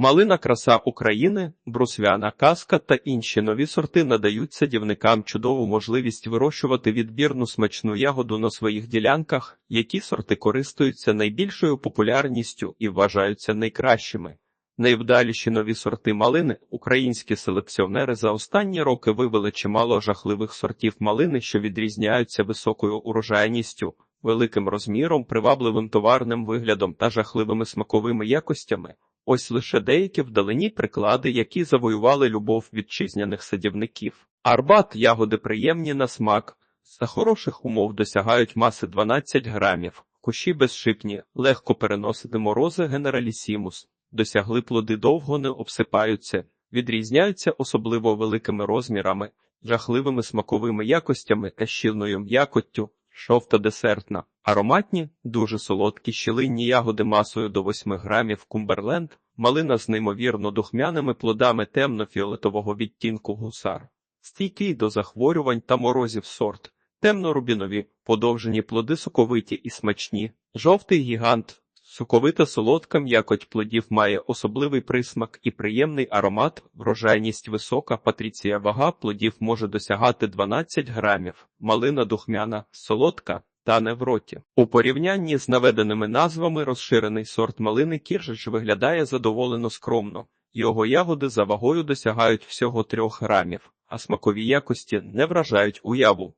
Малина краса України, брусвяна казка та інші нові сорти надають садівникам чудову можливість вирощувати відбірну смачну ягоду на своїх ділянках, які сорти користуються найбільшою популярністю і вважаються найкращими. Найвдаліші нові сорти малини українські селекціонери за останні роки вивели чимало жахливих сортів малини, що відрізняються високою урожайністю, великим розміром, привабливим товарним виглядом та жахливими смаковими якостями. Ось лише деякі вдалині приклади, які завоювали любов вітчизняних садівників. Арбат ягоди приємні на смак, за хороших умов досягають маси 12 грамів, кущі безшипні, легко переносити морози генералісімус, досягли плоди довго не обсипаються, відрізняються особливо великими розмірами, жахливими смаковими якостями та щільною м'якоттю, Шовто-десертна, ароматні, дуже солодкі щілинні ягоди масою до 8 грамів кумберленд, малина з неймовірно духмяними плодами темно-фіолетового відтінку гусар, стійкий до захворювань та морозів сорт, темно-рубінові, подовжені плоди соковиті і смачні, жовтий гігант, соковита солодка м'якоть плодів має особливий присмак і приємний аромат, врожайність висока, патріція вага плодів може досягати 12 грамів, малина духмяна, солодка, тане в роті. У порівнянні з наведеними назвами розширений сорт малини кіржич виглядає задоволено скромно. Його ягоди за вагою досягають всього 3 грамів, а смакові якості не вражають уяву.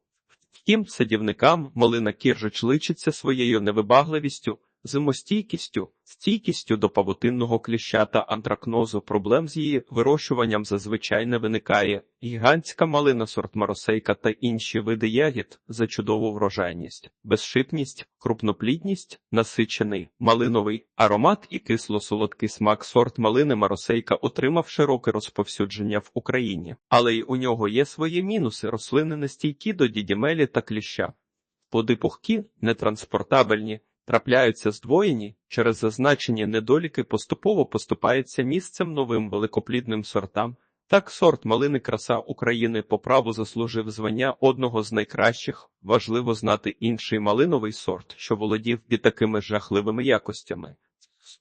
Втім, садівникам малина кіржич личиться своєю невибагливістю, зимостійкістю, стійкістю до павутинного кліща та антракнозу проблем з її вирощуванням зазвичай не виникає. Гігантська малина сорт маросейка та інші види ягід за чудову врожайність, безшипність, крупноплідність, насичений, малиновий аромат і кисло-солодкий смак сорт малини маросейка отримав широке розповсюдження в Україні, але й у нього є свої мінуси рослини нестійкі до дідімелі та кліща. Плоди пухкі, нетранспортабельні, трапляються здвоєні, через зазначені недоліки поступово поступається місцем новим великоплідним сортам. Так сорт малини краса України по праву заслужив звання одного з найкращих. Важливо знати інший малиновий сорт, що володів і такими жахливими якостями.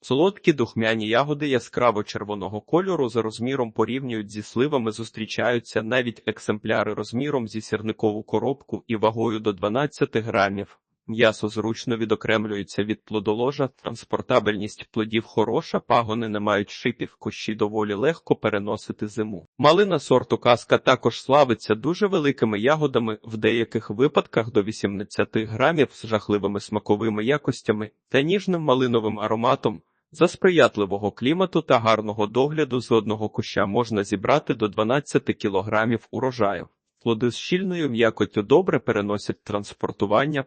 Солодкі духмяні ягоди яскраво червоного кольору за розміром порівнюють зі сливами, зустрічаються навіть екземпляри розміром зі сірникову коробку і вагою до 12 грамів. М'ясо зручно відокремлюється від плодоложа, транспортабельність плодів хороша, пагони не мають шипів, кущі доволі легко переносити зиму. Малина сорту казка також славиться дуже великими ягодами, в деяких випадках до 80 грамів з жахливими смаковими якостями та ніжним малиновим ароматом. За сприятливого клімату та гарного догляду з одного куща можна зібрати до 12 кілограмів урожаю. Плоди з щільною м'якоттю добре переносять транспортування,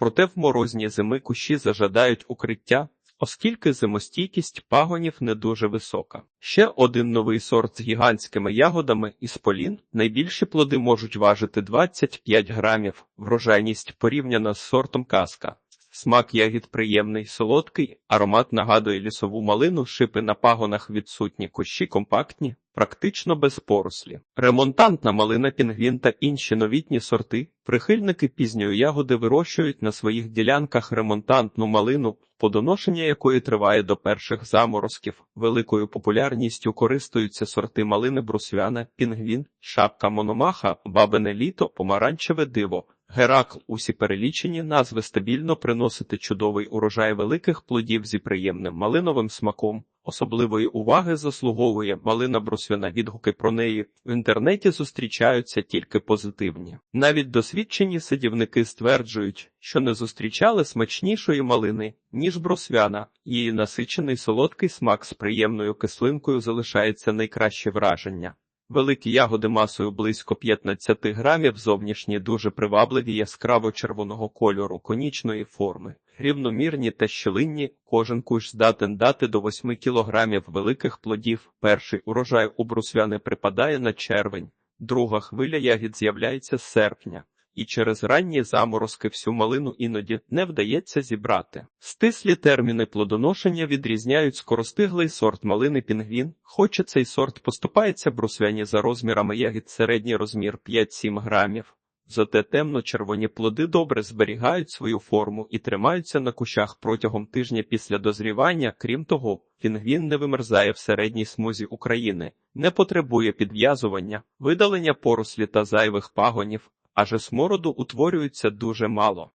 проте в морозні зими кущі зажадають укриття, оскільки зимостійкість пагонів не дуже висока. Ще один новий сорт з гігантськими ягодами із полін. Найбільші плоди можуть важити 25 грамів, врожайність порівняна з сортом казка. Смак ягід приємний, солодкий, аромат нагадує лісову малину, шипи на пагонах відсутні, кущі компактні, практично без порослі. Ремонтантна малина пінгвін та інші новітні сорти. Прихильники пізньої ягоди вирощують на своїх ділянках ремонтантну малину, подоношення якої триває до перших заморозків. Великою популярністю користуються сорти малини брусвяна, пінгвін, шапка мономаха, бабине літо, помаранчеве диво. Геракл усі перелічені назви стабільно приносити чудовий урожай великих плодів зі приємним малиновим смаком. Особливої уваги заслуговує малина брусвяна. Відгуки про неї в інтернеті зустрічаються тільки позитивні. Навіть досвідчені садівники стверджують, що не зустрічали смачнішої малини, ніж брусвяна. Її насичений солодкий смак з приємною кислинкою залишається найкраще враження. Великі ягоди масою близько 15 грамів, зовнішні дуже привабливі яскраво червоного кольору, конічної форми, рівномірні та щілинні, кожен кущ здатен дати до 8 кілограмів великих плодів. Перший урожай у брусвяни припадає на червень, друга хвиля ягід з'являється з серпня і через ранні заморозки всю малину іноді не вдається зібрати. Стислі терміни плодоношення відрізняють скоростиглий сорт малини пінгвін, хоча цей сорт поступається брусвяні за розмірами ягід середній розмір 5-7 грамів. Зате темно-червоні плоди добре зберігають свою форму і тримаються на кущах протягом тижня після дозрівання. Крім того, пінгвін не вимерзає в середній смузі України, не потребує підв'язування, видалення порослі та зайвих пагонів, аже смороду утворюється дуже мало.